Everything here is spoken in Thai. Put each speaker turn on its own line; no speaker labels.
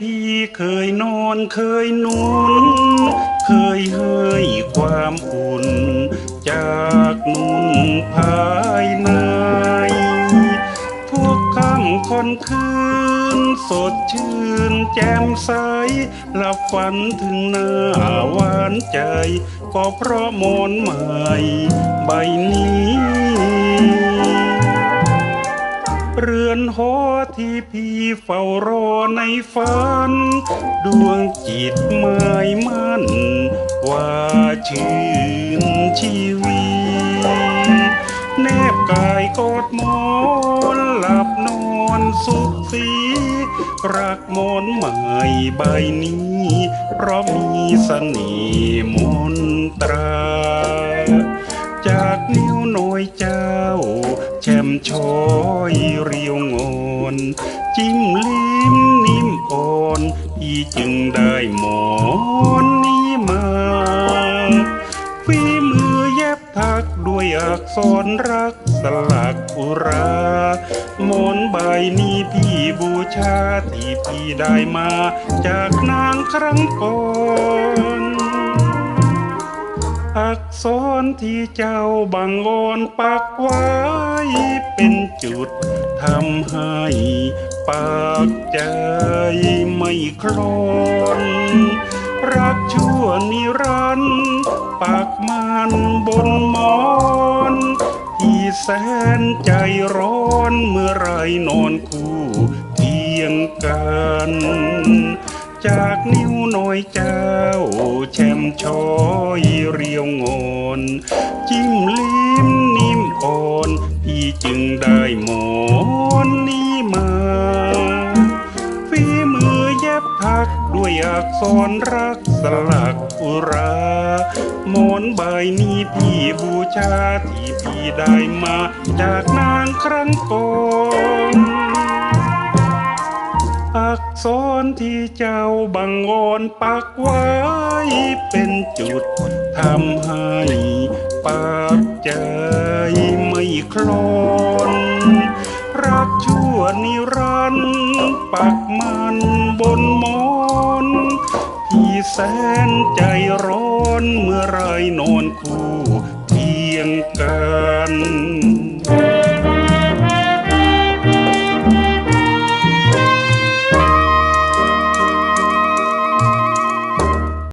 พี่เคยนอนเคยนุน เคยเฮยความอุ่น จากนุ่นภายใน ทุกค่ำคนคืน สดชื่นแจ่มใสหลับฝันถึงหน้าหวานใจ ก็เพราะมนใหม่ ใบนี้ หอที่พี่เฝ้ารอในฝัน ดวงจิตหมายมั่น ว่าชื่นชีวีแนบกายกอดมอนหลับนอนสุขสี รักมอนใหม่ใบนี้ เพราะมีเสน่ห์มนตรา นิ้วน้อยเจ้า แช่มช้อยเรียวงอน จิ้มลิ้มนิ่มอ่อนพี่จึงได้หมอนนี้มาฝีมือเย็บถักด้วยอักษรรักสลักอุราหมอนใบนี้พี่บูชาที่พี่ได้มา จากนางครั้งก่อน อักษรที่เจ้าบังออนปักไว้ เป็นจุดทำให้ปากใจไม่คลอน รักชั่วนิรันดร์ปากมันบนมอนที่แสนใจร้อนเมื่อไรนอนคู่เคียงกัน จากนิ้วน้อยเจ้าแช่ ช้อยเรียวงอน จิ้มลิ้มนิ่มอ่อน พี่จึงได้หมอนนี้มาฝีมือเย็บถักด้วยอักษรรักสลักอุราหมอนใบนี้พี่บูชาที่พี่ได้มาจากนางครั้งก่อน อักษรที่เจ้าบังออนปักไว้ เป็นจุดทำให้ปากใจไม่คลอน รักชั่วนิรันด์ปักมันบนมอนที่แสนใจร้อนเมื่อไรนอนคู่เคียงกัน